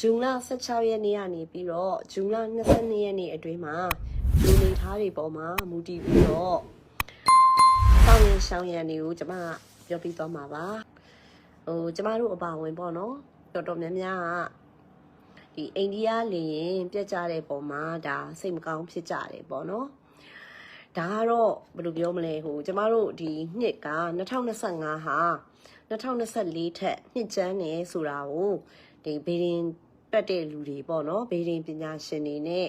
ဇွန်လ16ရက်နေ့ကနေပြီးတော့ဇွန်လ22ရက်နေ့အတွင်းမှာလူနေသားတွေပေါ်မှာမူတည်ပြီးတော့တောင်းရင်ရှောင်းရံတွေကိုကျမပြောပြသွားမှာပါဟိုကျမတို့အပါဝင်ပေါ့နော်တော်တော်များများကဒီအိန္ဒိယလေရင်ပြက်ကြတဲ့ပုံမှာဒါစိတ်မကောင်းဖြစ်ကြတယ်ပေါ့နော်ဒါကတော့ဘယ်လိုပြောမလဲဟိုကျမတို့ဒီနှစ်က2025ဟာ2024ထက်နှစ်ကျန်းနေဆိုတာကို ဒီဘေဒင်ပတ်တဲ့လူတွေပေါ့နော်ဘေဒင်ပညာရှင်တွေနဲ့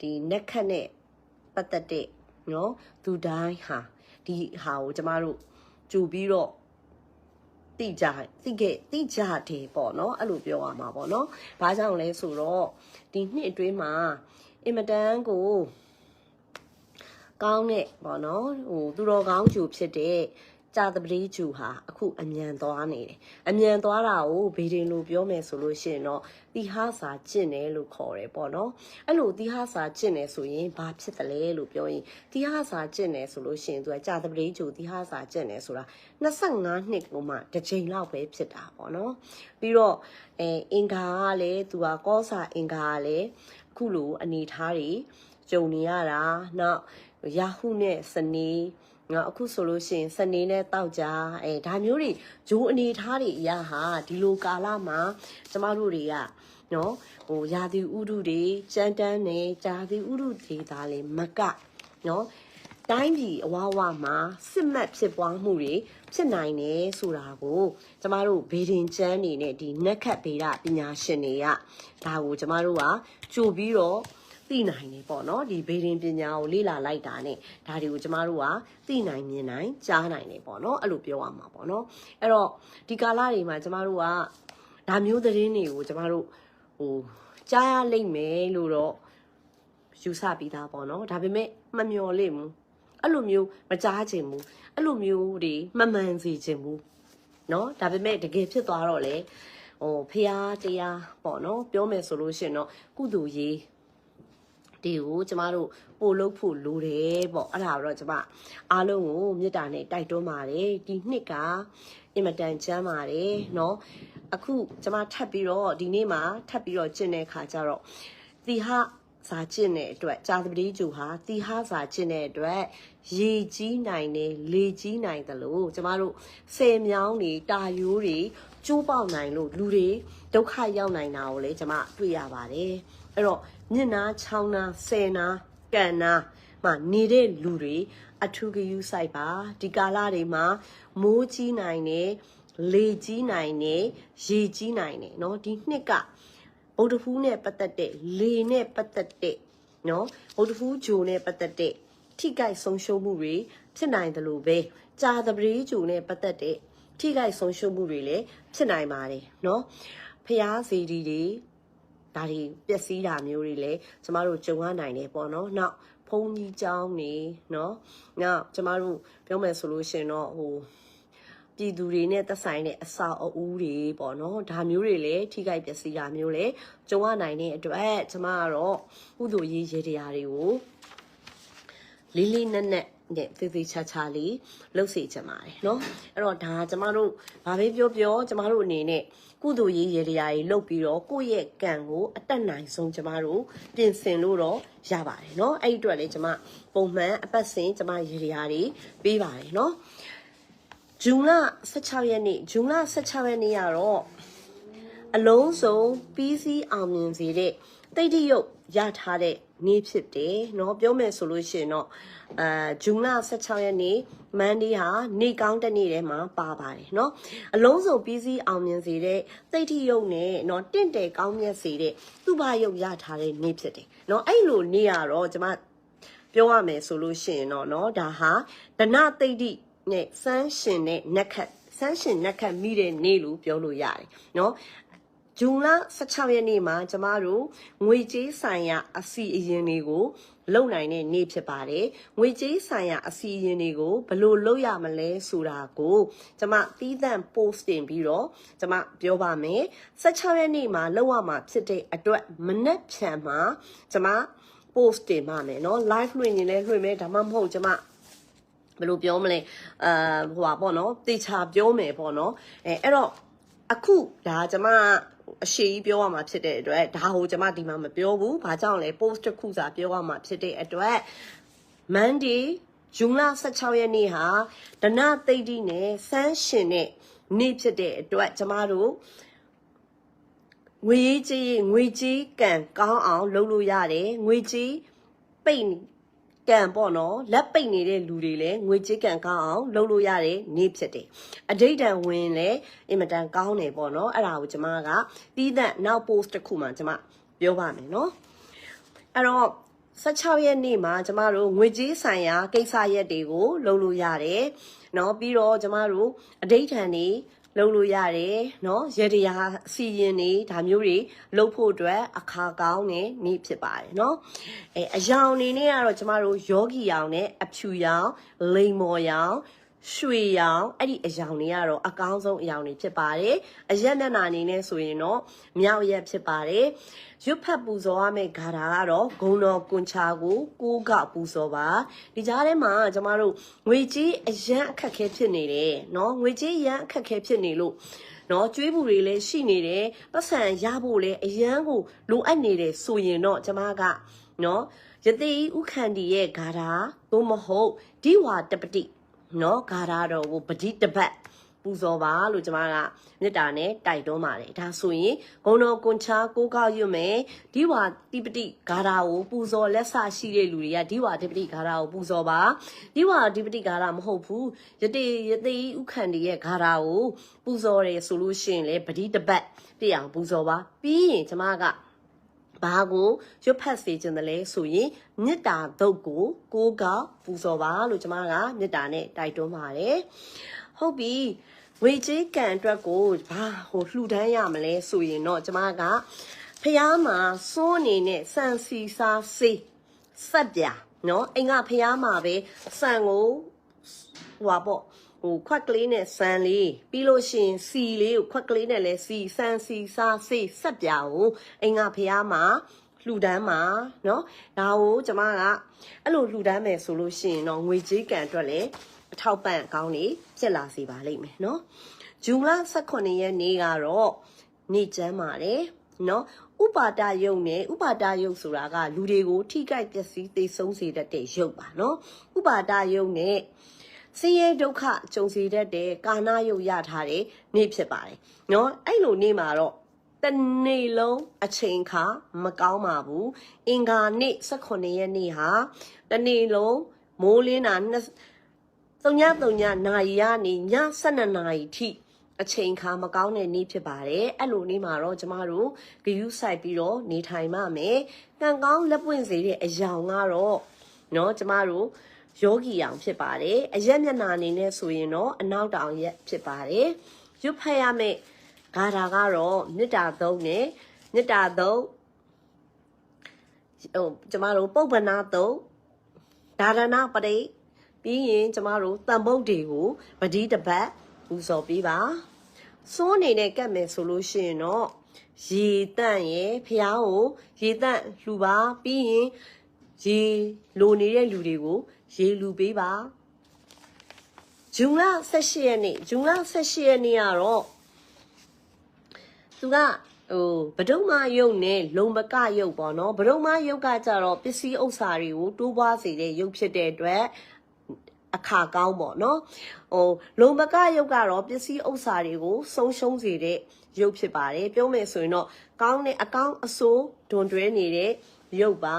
ဒီနက်ခတ်နဲ့ပတ်သက်တဲ့နော်သူတိုင်းဟာဒီဟာကိုကျမတို့ကြူပြီးတော့တိကြတိခဲ့တိကြတယ်ပေါ့နော်အဲ့လိုပြောရမှာပေါ့နော်ဘာကြောင့်လဲဆိုတော့ဒီနှစ်အတွင်းမှာအင်မတန်ကိုကောင်းတဲ့ပေါ့နော်ဟိုသူတော်ကောင်းဂျူဖြစ်တဲ့ ကြာတပတိဂျူဟာအခုအမြန်သွားနေတယ်အမြန်သွားတာကိုဘေဒင်လိုပြောမယ်ဆိုလို့ရှိရင်တော့တီဟာစာကျင့်တယ်လို့ခေါ်တယ်ပေါ့နော်အဲ့လိုတီဟာစာကျင့်တယ်ဆိုရင်ဘာဖြစ်တယ်လဲလို့ပြောရင်တီဟာစာကျင့်တယ်ဆိုလို့ရှိရင်သူကကြာတပတိဂျူတီဟာစာကျင့်တယ်ဆိုတာ25နှစ်ကိုမှတစ်ချိန်လောက်ပဲဖြစ်တာပေါ့နော်ပြီးတော့အဲအင်္ဂါကလည်းသူကကောစာအင်္ဂါကလည်းအခုလိုအနေထားတွေကြုံနေရတာနောက်ယာဟုနဲ့စနေ ငါအခုဆိုလို့ရှိရင်စနေနဲ့တောက်ကြအဲဒါမျိုးတွေဂျိုးအနေထားတွေအရာဟာဒီလိုကာလမှာကျမတို့တွေကနော်ဟိုယာတိဥဒုတွေကြမ်းတမ်းနေဂျာတိဥဒုတွေဒါလေမကနော်တိုင်းပြည်အဝဝမှာစစ်မှတ်ဖြစ်ပွားမှုတွေဖြစ်နိုင်တယ်ဆိုတာကိုကျမတို့ဘေဒင်ကျမ်းနေနဲ့ဒီနက်ခတ်ဗေဒပညာရှင်တွေကဒါကိုကျမတို့ကကြိုပြီးတော့ သိနိုင်နေပေါ့နော်ဒီဘေဒင်ပညာကိုလေ့လာလိုက်တာနဲ့ဒါတွေကိုကျမတို့ကသိနိုင်မြင်နိုင်ကြားနိုင်နေပေါ့နော်အဲ့လိုပြောရမှာပေါ့နော်အဲ့တော့ဒီကာလတွေမှာကျမတို့ကဒါမျိုးသတင်းတွေကိုကျမတို့ဟိုကြားရလိမ့်မယ်လို့တော့ယူဆပြီးသားပေါ့နော်ဒါပေမဲ့မမျော်လင့်ဘူးအဲ့လိုမျိုးမကြားချင်ဘူးအဲ့လိုမျိုးတွေမမှန်စေချင်ဘူးเนาะဒါပေမဲ့တကယ်ဖြစ်သွားတော့လေဟိုဖះတရားပေါ့နော်ပြောမယ်ဆိုလို့ရှိရင်တော့ကုသိုလ်ရေး ဒီကိုကျမတို့ပို့လုပ်ဖို့လိုတယ်ပေါ့အဲ့ဒါတော့ကျမအားလုံးကိုမေတ္တာနဲ့တိုက်တွန်းပါတယ်ဒီနှစ်ကအင်မတန်ချမ်းပါတယ်เนาะအခုကျမထပ်ပြီးတော့ဒီနေ့မှာထပ်ပြီးတော့ကျင့်တဲ့ခါကျတော့သီဟစာကျင့်တဲ့အတွက်ကြာသပတိကျူဟာသီဟစာကျင့်တဲ့အတွက်ရေကြီးနိုင်တယ်လေကြီးနိုင်တယ်လို့ကျမတို့ဆယ်မြောင်းတွေတာယိုးတွေကျိုးပေါက်နိုင်လို့လူတွေဒုက္ခရောက်နိုင်တာကိုလည်းကျမတွေ့ရပါတယ် အဲ့တော့မျက်နာချောင်းနာဆယ်နာကန်နာမှာနေတဲ့လူတွေအထူးဂရုစိုက်ပါဒီကာလတွေမှာမိုးကြီးနိုင်တယ်လေကြီးနိုင်တယ်ရေကြီးနိုင်တယ်เนาะဒီနှစ်ကဗုဒ္ဓဖူးနဲ့ပတ်သက်တဲ့လေနဲ့ပတ်သက်တဲ့เนาะဗုဒ္ဓဖူးဂျိုနဲ့ပတ်သက်တဲ့ထိကြိုက်ဆုံးရှုံးမှုတွေဖြစ်နိုင်တယ်လို့ပဲကြာသပတေးဂျိုနဲ့ပတ်သက်တဲ့ထိကြိုက်ဆုံးရှုံးမှုတွေလည်းဖြစ်နိုင်ပါတယ်เนาะဖျားစီဒီတွေ ဒါတွေပျက်စီးတာမျိုးတွေလည်းကျမတို့ကြုံရနိုင်တယ်ပေါ့နော်။နောက်ဖုန်းကြီးเจ้าနေနော်။နောက်ကျမတို့ပြောမယ်ဆိုလို့ရှိရင်တော့ဟိုပြည်သူတွေနဲ့သက်ဆိုင်တဲ့အစာအအူးတွေပေါ့နော်။ဒါမျိုးတွေလည်းထိခိုက်ပျက်စီးတာမျိုးလည်းကြုံရနိုင်တဲ့အတွက်ကျမကတော့ကုသိုလ်ရေးရေတရားတွေကိုလေးလေးနက်နက်နဲ့သေသေးချာချာလေးလှုပ်စေချင်ပါတယ်เนาะအဲ့တော့ဒါကျမတို့ဘာပဲပြောပြောကျမတို့အနေနဲ့ ကုသိုလ်ရေးရေတရားကြီးလှုပ်ပြီးတော့ကိုယ့်ရဲ့ကံကိုအတက်နိုင်ဆုံးကျမတို့ပြင်ဆင်လို့တော့ရပါတယ်เนาะအဲ့ဒီအတွက်လည်းကျမပုံမှန်အပတ်စဉ်ကျမရေတရားတွေပေးပါတယ်เนาะဂျွန်လ16ရက်နေ့ဂျွန်လ16ရက်နေ့ကတော့ အလုံးစုံပြီးစီးအောင်မြင်စေတဲ့တိတ်တရုပ်ရထားတဲ့နေ့ဖြစ်တယ်เนาะပြောမယ်ဆိုလို့ရှိရင်တော့အာဂျွန်လ16ရက်နေ့မန်ဒီဟာနေကောင်းတဲ့နေ့ထဲမှာပါပါတယ်เนาะအလုံးစုံပြီးစီးအောင်မြင်စေတဲ့တိတ်တရုပ်နဲ့เนาะတင့်တယ်ကောင်းမြတ်စေတဲ့သူ့ဘာရုပ်ရထားတဲ့နေ့ဖြစ်တယ်เนาะအဲ့လိုနေ့ကတော့ကျွန်မပြောရမယ်ဆိုလို့ရှိရင်တော့เนาะဒါဟာဒနတိတ်တိနဲ့စမ်းရှင်နဲ့နက်ခတ်စမ်းရှင်နက်ခတ်မိတဲ့နေ့လို့ပြောလို့ရတယ်เนาะ ဂျွန်လ16ရက်နေ့မှာကျမတို့ငွေကြေးဆိုင်ရာအစီအရင်တွေကိုလုပ်နိုင်တဲ့နေ့ဖြစ်ပါတယ်။ငွေကြေးဆိုင်ရာအစီအရင်တွေကိုဘယ်လိုလုပ်ရမလဲဆိုတာကိုကျမသီးသန့် post တင်ပြီးတော့ကျမပြောပါမယ်။16ရက်နေ့မှာလုပ်ရမှာဖြစ်တဲ့အတွက်မနက်ဖြန်မှာကျမ post တင်ပါမယ်เนาะ live လွှင့်ရင်လည်းလွှင့်မယ်ဒါမှမဟုတ်ကျမဘယ်လိုပြောမလဲအာဟိုပါပေါ့နော်တေချာပြောမယ်ပေါ့နော်အဲအဲ့တော့အခုဒါကျမဟ အရှိကြီးပြောရမှာဖြစ်တဲ့အတွက်ဒါကိုကျွန်မဒီမှာမပြောဘူး။ဘာကြောင့်လဲ post တစ်ခုစာပြောရမှာဖြစ်တဲ့အတွက် Monday ဇွန်လ16ရက်နေ့ဟာဒနသိတိနဲ့စမ်းရှင်တဲ့နေ့ဖြစ်တဲ့အတွက်ကျမတို့ငွေကြီးငွေကြီးကံကောင်းအောင် လုပ်လို့ရတယ်ငွေကြီးပိတ် ကံပေါ့နော်လက်ပိတ်နေတဲ့လူတွေလည်းငွေကြေးကံကောင်းအောင်လုပ်လို့ရတယ်နေ့ဖြစ်တယ်အဋိဌံဝင်လည်းအင်မတန်ကောင်းတယ်ပေါ့နော်အဲ့ဒါကိုကျွန်မကတီးသန့်နောက် post တစ်ခုမှကျွန်မပြောပါမယ်နော်အဲ့တော့16ရက်နေ့မှာကျမတို့ငွေကြေးဆိုင်ရာကိစ္စရက်တွေကိုလုပ်လို့ရတယ်။เนาะပြီးတော့ကျမတို့အဋိဌံနေ လုပ်လို့ရတယ်เนาะရေတရားစီရင်နေဒါမျိုးတွေလုပ်ဖို့အတွက်အခါကောင်းနေနေ့ဖြစ်ပါတယ်เนาะအဲအယောင်နေနဲ့ကတော့ကျမတို့ယောဂီရောင်နဲ့အဖြူရောင်လိမ်မော်ရောင် ရွှေရောင်အဲ့ဒီအယောင်တွေကတော့အကောင်းဆုံးအယောင်တွေဖြစ်ပါတယ်အရက်မျက်နှာအနေနဲ့ဆိုရင်တော့မြောက်ရက်ဖြစ်ပါတယ်ရွတ်ဖတ်ပူဇော်ရမယ့်ဂါထာကတော့ဂုံတော်ကွန်ချာကိုကိုးကပူဇော်ပါဒီကြားထဲမှာကျမတို့ငွေကြီးအရန်အခက်ခဲဖြစ်နေတယ်เนาะငွေကြီးရန်အခက်ခဲဖြစ်နေလို့နော်ကျွေးဘူးတွေလည်းရှိနေတယ်ပတ်စံရဖို့လည်းအရန်ကိုလိုအပ်နေတယ်ဆိုရင်တော့ကျမကနော်ယတိဥခန္တီရဲ့ဂါထာသို့မဟုတ်ဒီဝါတပတိ နော်ဂါထာတော်ကိုပတိတပတ်ပူဇော်ပါလို့ကျွန်မကမေတ္တာနဲ့တိုက်တွန်းပါတယ်ဒါဆိုရင်ဂုံတော်ကွန်ချာကိုကောက်ရွတ်မယ်ဒီဝါတိပတိဂါထာကိုပူဇော်လက်ဆရှိတဲ့လူတွေကဒီဝါတိပတိဂါထာကိုပူဇော်ပါဒီဝါတိပတိဂါထာမဟုတ်ဘူးယတိယတိဥခန္တီရဲ့ဂါထာကိုပူဇော်တယ်ဆိုလို့ရှိရင်လေပတိတပတ်ပြအောင်ပူဇော်ပါပြီးရင်ကျွန်မက ဘာကိုရွတ်ဖတ်စေခြင်းတလဲဆိုရင်မေတ္တာဒုတ်ကိုကိုးကောက်ပူဇော်ပါလို့ကျွန်မကမေတ္တာနဲ့တိုက်တွန်းပါတယ်ဟုတ်ပြီဝေကြီးကံအတွက်ကိုဘာဟိုလှူဒန်းရမလဲဆိုရင်တော့ကျွန်မကဖះမှာစွန်းအနေနဲ့စံစီစားစေးဆက်ပြနော်အိမ်ကဖះမှာပဲစံကို ဟိုပါပေါ့ဟိုခွက်ကလေးနဲ့ဆန်လေးပြီးလို့ရှိရင်စီလေးကိုခွက်ကလေးနဲ့လဲစီဆန်စီစားစေးဆက်ပြကိုအိမ်ကဖះမှာလှူဒန်းမှာเนาะဒါကိုကျမကအဲ့လိုလှူဒန်းမယ်ဆိုလို့ရှိရင်တော့ငွေကြေးကံအတွက်လည်းအထောက်ပံ့ကောင်းနေဖြစ်လာစေပါလိမ့်မယ်เนาะဂျူလ18ရက်နေ့ကတော့နေ့ကျမ်းပါတယ်เนาะဥပါဒယုတ်နဲ့ဥပါဒယုတ်ဆိုတာကလူတွေကိုထိကြိုက်ပျက်စီးသိဆုံးစေတတ်တဲ့ယုတ်ပါเนาะဥပါဒယုတ်နဲ့ ဆင်းရဲဒုက္ခကြုံစေတတ်တဲ့ကာဏယုတ်ရထားတဲ့နေ့ဖြစ်ပါတယ်เนาะအဲ့လိုနေ့မှာတော့တနေ့လုံးအချိန်ခါမကောင်းပါဘူးအင်္ဂါနေ့18ရက်နေ့ဟာတနေ့လုံးမိုးလင်းတာ3ည3ညနာရီကနေည12နာရီထိအချိန်ခါမကောင်းတဲ့နေ့ဖြစ်ပါတယ်အဲ့လိုနေ့မှာတော့ကျမတို့ဂယူးဆိုင်ပြီးတော့နေထိုင်မှမယ်ကံကောင်းလက်ပွင့်စေတဲ့အယောင်ကတော့เนาะကျမတို့ ယောဂီအောင်ဖြစ်ပါတယ်အရက်မျက်နှာအနေနဲ့ဆိုရင်တော့အနောက်တောင်ရက်ဖြစ်ပါတယ်ရွတ်ဖတ်ရမယ့်ဂါထာကတော့မေတ္တာသုံးနဲ့မေတ္တာသုံးဟိုကျမတို့ပုပ္ပနာသုံးဒါရဏပရိပြီးရင်ကျမတို့တန်ပုတ်တွေကိုပတိတပတ်ပူဇော်ပေးပါစိုးအနေနဲ့ကတ်မယ်ဆိုလို့ရှိရင်တော့ရေတန့်ရဲ့ဖះကိုရေတန့်လှူပါပြီးရင်ရေလိုနေတဲ့လူတွေကို ရေလူပေးပါဂျွန်လ18ရက်နေ့ဂျွန်လ18ရက်နေ့ကတော့သူကဟိုဗဒုံမယုတ်နဲ့လုံပကယုတ်ပေါ့နော်ဗဒုံမယုတ်ကကြတော့ပစ္စည်းဥစ္စာတွေကိုတိုးပွားစေတဲ့ယုတ်ဖြစ်တဲ့အတွက်အခါကောင်းပေါ့နော်ဟိုလုံပကယုတ်ကတော့ပစ္စည်းဥစ္စာတွေကိုဆုံးရှုံးစေတဲ့ရုပ်ဖြစ်ပါတယ်ပြောမယ်ဆိုရင်တော့ကောင်းတဲ့အကောင်းအဆိုးဒွန်တွဲနေတဲ့ရုပ်ပါ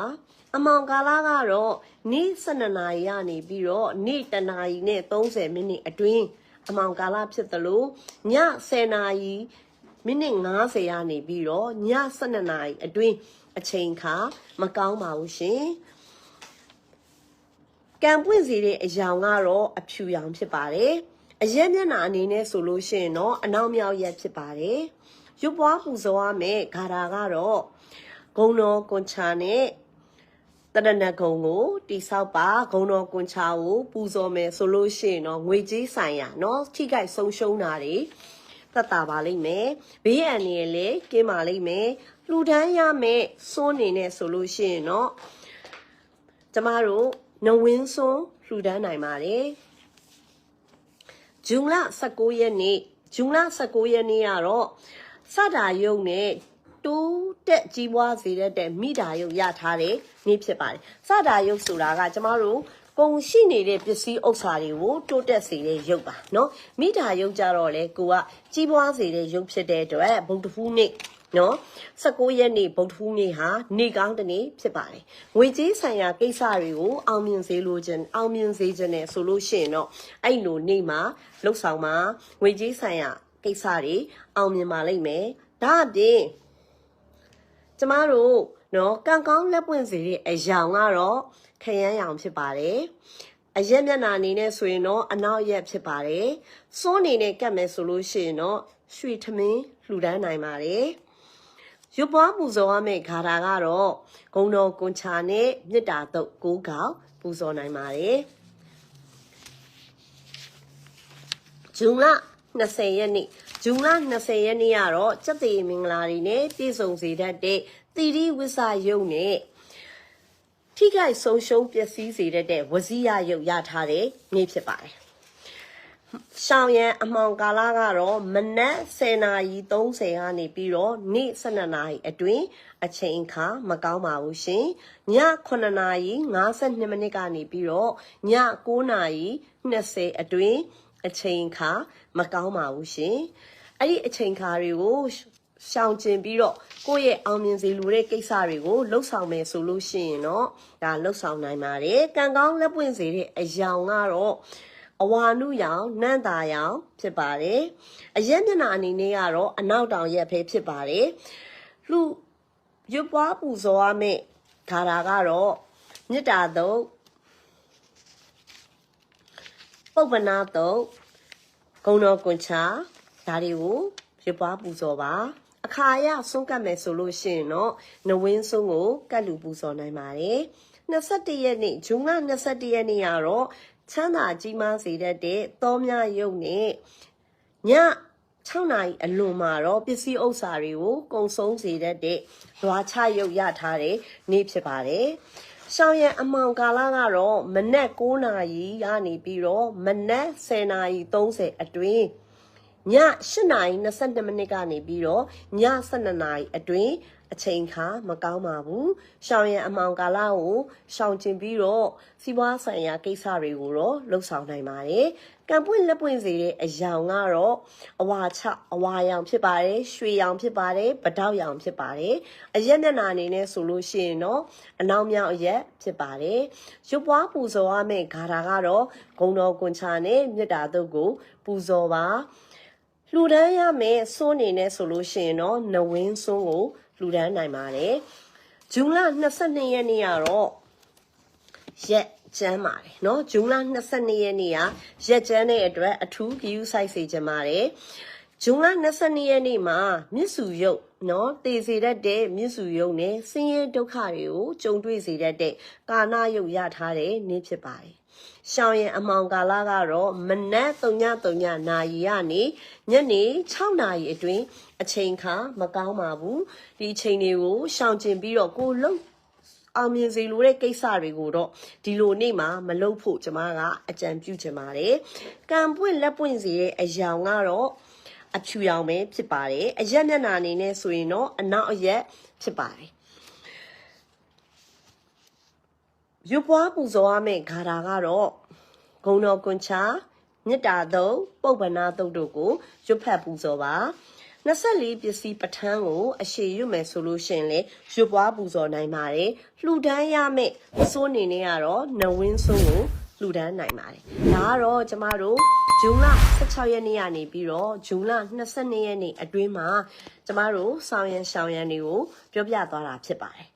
အမောင်ကာလကတော့နေ့12နာရီကနေပြီးတော့နေ့တနာရီနဲ့30မိနစ်အတွင်းအမောင်ကာလဖြစ်သလိုည10နာရီမိနစ်90ရာနေပြီးတော့ည12နာရီအတွင်းအချိန်ခါမကောင်းပါဘူးရှင်ကံပွင့်စီတဲ့အယောင်ကတော့အဖြူရောင်ဖြစ်ပါတယ်အရက်မျက်နှာအနေနဲ့ဆိုလို့ရှိရင်တော့အနောက်မြောက်ရက်ဖြစ်ပါတယ်ရွပွားပူဇော်ရမယ်ဂါရာကတော့ဂုံတော်ကွန်ချာနဲ့ တရဏဂုံကိုတိဆောက်ပါဂုံတော်ကွန်ချာကိုပူဇော်မယ်ဆိုလို့ရှိရင်တော့ငွေကြီးဆိုင်ရာเนาะထိခိုက်ဆုံးရှုံးတာတွေသက်သာပါလိမ့်မယ်ဘေးအန္တရာယ်လည်းကင်းပါလိမ့်မယ်လှူဒန်းရမယ်စွန်းနေနဲ့ဆိုလို့ရှိရင်တော့ကျမတို့နဝင်းစွန်းလှူဒန်းနိုင်ပါတယ်ဂျွန်လ19ရက်နေ့ဂျွန်လ19ရက်နေ့ကတော့ စတာယုတ်နဲ့ တိုးတက်ကြီးပွားစေတတ်တဲ့မိတာယုတ်ရထားတဲ့နေ့ဖြစ်ပါတယ်စတာယုတ်ဆိုတာကကျမတို့ကုန်ရှိနေတဲ့ပစ္စည်းဥစ္စာတွေကိုတိုးတက်စေတဲ့ရုပ်ပါเนาะမိတာရုပ်ကြတော့လေကိုကကြီးပွားစေတဲ့ရုပ်ဖြစ်တဲ့အတွက်ဗုဒ္ဓဖူးနေ့နော်19ရက်နေ့ဗုဒ္ဓဟူးနေ့ဟာနေ့ကောင်းတစ်နေ့ဖြစ်ပါတယ်ငွေကြေးဆိုင်ရာကိစ္စတွေကိုအောင်မြင်စေလိုခြင်းအောင်မြင်စေခြင်းနဲ့ဆိုလို့ရှိရင်တော့အဲ့လိုနေ့မှာလှုပ်ဆောင်မှာငွေကြေးဆိုင်ရာကိစ္စတွေအောင်မြင်ပါလိမ့်မယ်ဒါအပြင် ကျမတို့နော်ကံကောင်းလက်ပွင့်စေတဲ့အယောင်ကတော့ခရမ်းရောင်ဖြစ်ပါတယ်အရက်မျက်နှာအနေနဲ့ဆိုရင်တော့အနောက်ရက်ဖြစ်ပါတယ်စွန်းအနေနဲ့ကတ်မယ်ဆိုလို့ရှိရင်တော့ရွှေထမင်းလှူဒန်းနိုင်ပါတယ်ရွပွားပူဇော်ရမယ့်ဂါထာကတော့ဂုံတော်ကွန်ချာနဲ့မေတ္တာတုတ်၉កောက်ပူဇော်နိုင်ပါတယ်ဂျွန်လ20ရက်နေ့ ဂျွန်လ20ရက်နေ့ကတော့စက်သေးမင်္ဂလာတွေနဲ့ပြည့်စုံစေတတ်တဲ့သီရိဝိစာယုတ်နဲ့ထိခိုက်ဆုံးရှုံးပျက်စီးစေတတ်တဲ့ဝစီရယုတ်ရထားတဲ့နေ့ဖြစ်ပါတယ်။ရှောင်းရန်အမှောင်ကာလကတော့မနက်10:30ကနေပြီးတော့နေ့12နာရီအတွင်းအချိန်အခါမကောင်းပါဘူးရှင်။ည9:52မိနစ်ကနေပြီးတော့ည9:20အတွင်း အချိန်အခါမကောင်းပါဘူးရှင်။အဲ့ဒီအချိန်ခါတွေကိုရှောင်ကျင်ပြီးတော့ကိုယ့်ရဲ့အောင်မြင်စေလိုတဲ့ကိစ္စတွေကိုလှုပ်ဆောင်မယ်ဆိုလို့ရှိရင်တော့ဒါလှုပ်ဆောင်နိုင်ပါတယ်။ကံကောင်းလက်ပွင့်စေတဲ့အယောင်ကတော့အဝါနုရောင်နန့်တာရောင်ဖြစ်ပါတယ်။အရက်မျက်နှာအနေနဲ့ကတော့အနောက်တောင်ရက်ပဲဖြစ်ပါတယ်။လူရွပွားပူဇော်ရမယ့်ခါတာကတော့မေတ္တာတုတ် ပုပ္ပနာတုတ်ဂုံတော်ကွန်ချာဒါတွေကိုရွပွားပူဇော်ပါအခါရဆုံးကတ်မယ်ဆိုလို့ရှိရင်တော့နဝင်းဆုံးကိုကတ်လူပူဇော်နိုင်ပါတယ်21ရက်နေ့ဂျွန်လ21ရက်နေ့ကတော့ချမ်းသာကြီးမားစေတတ်တဲ့သောများယုတ်နဲ့ည6နာရီအလွန်မှာတော့ပစ္စည်းဥစ္စာတွေကိုကုံဆုံးစေတတ်တဲ့လွာချရုပ်ရထားတဲ့နေ့ဖြစ်ပါတယ်။ ရှောင်းရံအမောင်ကာလကတော့မနက်9နာရီကနေပြီးတော့မနက်10နာရီ30အတွင်း ည8နာရီ22မိနစ်ကနေပြီးတော့ည12နာရီအတွင်းအချိန်ခါမကောင်းပါဘူး။ရှောင်းရံအမောင်ကာလကိုရှောင်ကျင်ပြီးတော့စီးပွားဆိုင်ရာကိစ္စတွေကိုတော့လှုပ်ဆောင်နိုင်ပါတယ်။ကံပွင့်လက်ပွင့်စေတဲ့အယောင်ကတော့အဝါချအဝါရောင်ဖြစ်ပါတယ်။ရွှေရောင်ဖြစ်ပါတယ်။ပတောက်ရောင်ဖြစ်ပါတယ်။အရက်မျက်နှာအနေနဲ့ဆိုလို့ရှိရင်တော့အနောက်မြောက်အရက်ဖြစ်ပါတယ်။ရုပ်ပွားပူဇော်ရမယ့်ဂါထာကတော့ဂုံတော်ကွန်ချာနဲ့မေတ္တာတုတ်ကိုပူဇော်ပါ။ လှူဒန်းရမယ်စိုးနေနဲ့ဆိုလို့ရှိရင်တော့နဝင်းစိုးကိုလှူဒန်းနိုင်ပါတယ်ဂျွန်လ22ရက်နေ့ကတော့ရက်ကျမ်းပါတယ်เนาะဂျွန်လ22ရက်နေ့ကရက်ကျမ်းတဲ့အတွက်အထူးဂရုစိုက်စေချင်ပါတယ်ဂျွန်လ22ရက်နေ့မှာမြစ်စုရုပ်เนาะတည်စေတတ်တဲ့မြစ်စုရုပ်နဲ့ဆင်းရဲဒုက္ခတွေကိုကြုံတွေ့စေတတ်တဲ့ကာဏရုပ်ရထားတဲ့နေ့ဖြစ်ပါတယ် ရှောင်းရင်အမောင်ကာလကတော့မနက်3:3နာရီကနေညနေ6နာရီအတွင်းအချိန်ခါမကောင်းပါဘူးဒီအချိန်တွေကိုရှောင်ကျင်ပြီးတော့ကိုလုံအောင်မြင်စေလိုတဲ့ကိစ္စတွေကိုတော့ဒီလိုနေ့မှာမလုပ်ဖို့ကျွန်မကအကြံပြုချင်ပါတယ်။ကံပွင့်လက်ပွင့်စေတဲ့အယောင်ကတော့အဖြူရောင်ပဲဖြစ်ပါတယ်။အရက်မျက်နှာအနေနဲ့ဆိုရင်တော့အနောက်အရက်ဖြစ်ပါတယ်။ ရွပွားပူဇော်ရမယ့်ဂါထာကတော့ဂုံတော်ကွန်ချာမေတ္တာတုတ်ပုပ္ပနာတုတ်တို့ကိုရွတ်ဖတ်ပူဇော်ပါ24ပစ္စည်းပဋ္ဌာန်းကိုအရှိရွတ်မယ်ဆိုလို့ရှင်လေရွတ်ပွားပူဇော်နိုင်ပါတယ်လှူဒန်းရမယ့်စိုးနေနေကတော့နဝင်းစိုးကိုလှူဒန်းနိုင်ပါတယ်ဒါကတော့ကျမတို့ဂျွန်လ16ရက်နေ့ကနေပြီးတော့ဂျွန်လ22ရက်နေ့အတွင်းမှာကျမတို့ဆောင်ရန်ရှောင်းရန်တွေကိုပြောပြသွားတာဖြစ်ပါတယ်